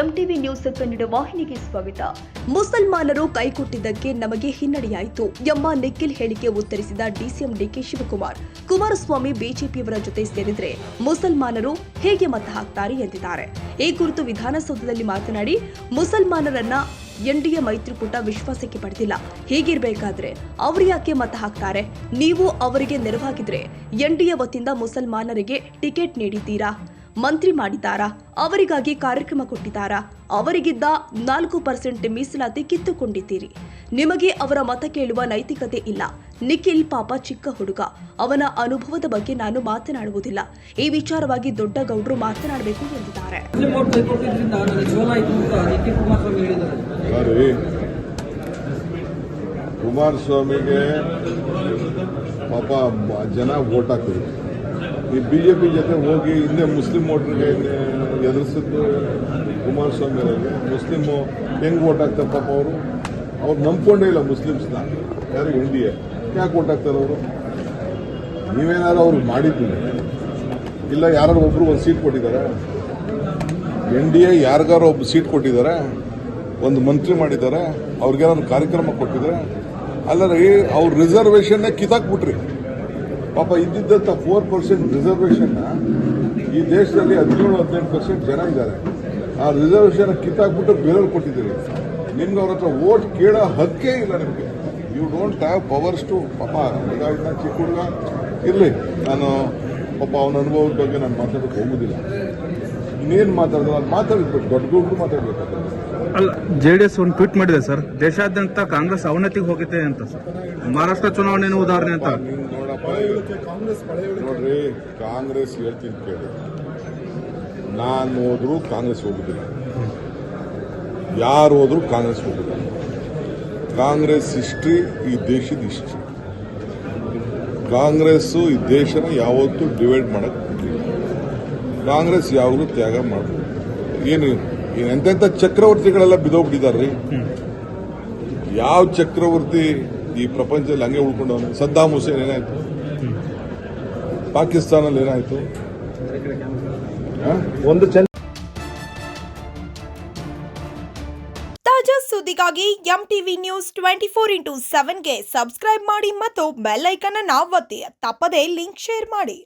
MTV news Kannada ವಾಹಿನಿಗೆ ಸ್ವಾಗತ. ಮುಸಲ್ಮಾನರು ಕೈಕೊಟ್ಟಿದ್ದಕ್ಕೆ ನಮಗೆ ಹಿನ್ನಡೆಯಾಯಿತು ಎಂಬ ನಿಖಿಲ್ ಹೇಳಿಕೆ ಉತ್ತರಿಸಿದ ಡಿಸಿಎಂ ಡಿಕೆ ಶಿವಕುಮಾರ್. ಕುಮಾರಸ್ವಾಮಿ ಬಿಜೆಪಿಯವರ ಜೊತೆ ಸೇರಿದ್ರೆ ಮುಸಲ್ಮಾನರು ಹೇಗೆ ಮತ ಹಾಕ್ತಾರೆ ಎಂದಿದ್ದಾರೆ. ಈ ಕುರಿತು ವಿಧಾನಸೌಧದಲ್ಲಿ ಮಾತನಾಡಿ, ಮುಸಲ್ಮಾನರನ್ನ ಎನ್ಡಿಎ ಮೈತ್ರಿಕೂಟ ವಿಶ್ವಾಸಕ್ಕೆ ಪಡೆದಿಲ್ಲ. ಹೀಗಿರ್ಬೇಕಾದ್ರೆ ಅವರು ಯಾಕೆ ಮತ ಹಾಕ್ತಾರೆ? ನೀವು ಅವರಿಗೆ ನೆರವಾಗಿದ್ರೆ ಎನ್ಡಿಎ ವತಿಯಿಂದ ಮುಸಲ್ಮಾನರಿಗೆ ಟಿಕೆಟ್ ನೀಡಿದ್ದೀರಾ? ಮಂತ್ರಿ ಮಾಡಿದ್ದಾರಾ? ಅವರಿಗಾಗಿ ಕಾರ್ಯಕ್ರಮ ಕೊಟ್ಟಿದ್ದಾರಾ? ಅವರಿಗಿದ್ದ ನಾಲ್ಕು ಪರ್ಸೆಂಟ್ ಮೀಸಲಾತಿ ಕಿತ್ತುಕೊಂಡಿದ್ದೀರಿ. ನಿಮಗೆ ಅವರ ಮತ ಕೇಳುವ ನೈತಿಕತೆ ಇಲ್ಲ. ನಿಖಿಲ್ ಪಾಪ ಚಿಕ್ಕ ಹುಡುಗ. ಅವನ ಅನುಭವದ ಬಗ್ಗೆ ನಾನು ಮಾತನಾಡುವುದಿಲ್ಲ. ಈ ವಿಚಾರವಾಗಿ ದೊಡ್ಡ ಗೌಡ್ರು ಮಾತನಾಡಬೇಕು ಎಂದಿದ್ದಾರೆ. ಓಟ್ ಕುಮಾರಸ್ವಾಮಿಗೆ ಪಾಪ ಜನ ವೋಟ್ ಹಾಕಿದ್ರು. ಈ ಬಿ ಜೆ ಪಿ ಜೊತೆ ಹೋಗಿ ಹಿಂದೆ ಮುಸ್ಲಿಂ ವೋಟ್ರಿಗೆ ಎದುರಿಸಿದ್ದು ಕುಮಾರಸ್ವಾಮಿ ಅವರಿಗೆ. ಮುಸ್ಲಿಮು ಹೆಂಗೆ ವೋಟ್ ಹಾಕ್ತಾರೆ ಪಾಪ ಅವರು? ಅವ್ರು ನಂಬ್ಕೊಂಡೇ ಇಲ್ಲ ಮುಸ್ಲಿಮ್ಸ್ನ. ಯಾರು ಎನ್ ಡಿ ಎ? ಯಾಕೆ ವೋಟ್ ಹಾಕ್ತಾರೆ ಅವರು? ನೀವೇನಾದ್ರು ಅವ್ರು ಮಾಡಿದ್ದೀನಿ ಇಲ್ಲ ಯಾರು ಒಬ್ಬರು ಒಂದು ಸೀಟ್ ಕೊಟ್ಟಿದ್ದಾರೆ ಎನ್ ಡಿ ಎ ಯಾರಿಗಾರು ಒಬ್ಬ ಸೀಟ್ ಕೊಟ್ಟಿದ್ದಾರೆ ಒಂದು ಮಂತ್ರಿ ಮಾಡಿದ್ದಾರೆ ಅವ್ರಿಗೇನಾದ್ರು ಕಾರ್ಯಕ್ರಮ ಕೊಟ್ಟಿದ್ದಾರೆ ಅಲ್ಲರಿ ಅವ್ರ ರಿಸರ್ವೇಷನ್ನೇ ಕಿತ್ತಾಕ್ಬಿಟ್ರಿ. ಪಾಪ ಇದ್ದಿದ್ದಂಥ ಫೋರ್ ಪರ್ಸೆಂಟ್ ರಿಸರ್ವೇಷನ್ನ ಈ ದೇಶದಲ್ಲಿ ಹದಿನೇಳು ಹದಿನೆಂಟು ಪರ್ಸೆಂಟ್ ಜನ ಇದ್ದಾರೆ. ಆ ರಿಸರ್ವೇಷನ್ ಕಿತ್ತಾಕ್ಬಿಟ್ಟು ಬೇರೆಯವ್ರು ಕೊಟ್ಟಿದ್ದೀವಿ ನಿಮ್ಗೆ ಅವ್ರ ಹತ್ರ ಓಟ್ ಕೇಳೋ ಹಕ್ಕೇ ಇಲ್ಲ ನಿಮಗೆ. You don't have powers to ಪಾಪ ಇದಾಗಿದ್ದ ಚಿಕ್ಕ ಹುಡುಗ ಇರಲಿ ನಾನು ಪಾಪ ಅವನ ಅನುಭವದ ಬಗ್ಗೆ ನಾನು ಮಾತಾಡೋಕ್ಕೆ ಹೋಗೋದಿಲ್ಲ. ಇನ್ನೇನು ಮಾತಾಡೋದು? ನಾನು ಮಾತಾಡಬೇಕು ದೊಡ್ಡ ದೊಡ್ಡ ಮಾತಾಡಬೇಕು. ಅಲ್ಲ ಜೆ ಡಿ ಎಸ್ ಒಂದು ಟ್ವೀಟ್ ಮಾಡಿದೆ ಸರ್ ದೇಶಾದ್ಯಂತ ಕಾಂಗ್ರೆಸ್ ಅವನತಿಗೆ ಹೋಗಿದೆ ಅಂತ ಸರ್. ಮಹಾರಾಷ್ಟ್ರ ಚುನಾವಣೆಯನ್ನು ಉದಾಹರಣೆ ಅಂತ. ನೋಡ್ರಿ ಕಾಂಗ್ರೆಸ್ ಹೇಳ್ತೀನಿ ಕೇಳಿ. ನಾನು ಹೋದ್ರು ಕಾಂಗ್ರೆಸ್ ಹೋಗುದಿಲ್ಲ. ಯಾರು ಹೋದ್ರು ಕಾಂಗ್ರೆಸ್ ಹೋಗುದಿಲ್ಲ. ಕಾಂಗ್ರೆಸ್ ಹಿಸ್ಟ್ರಿ ಈ ದೇಶದ ಹಿಸ್ಟ್ರಿ. ಕಾಂಗ್ರೆಸ್ಸು ಈ ದೇಶನ ಯಾವತ್ತೂ ಡಿವೈಡ್ ಮಾಡಕ್ ಕಾಂಗ್ರೆಸ್ ಯಾವಾಗಲೂ ತ್ಯಾಗ ಮಾಡಬೇಕು ಏನು ಏನು ಎಂತೆಂಥ ಚಕ್ರವರ್ತಿಗಳೆಲ್ಲ ರೀ ಯಾವ ಚಕ್ರವರ್ತಿ ಈ ಪ್ರಪಂಚದಲ್ಲಿ ಹಂಗೆ ಉಳ್ಕೊಂಡವನು. ಸದ್ದಾಮ್ ಹುಸೇನ್ ಏನಾಯ್ತು? ಪಾಕಿಸ್ತಾನಲ್ಲಿ ಏನಾಯ್ತು? ಒಂದು ತಾಜಾ ಸುದ್ದಿಗಾಗಿ M TV news twenty four into ಸೆವೆನ್ಗೆ subscribe ಮಾಡಿ ಮತ್ತು ಬೆಲ್ ಐಕನ್ ಅನ್ನು ಒತ್ತಿ. ತಪ್ಪದೇ ಲಿಂಕ್ ಶೇರ್ ಮಾಡಿ.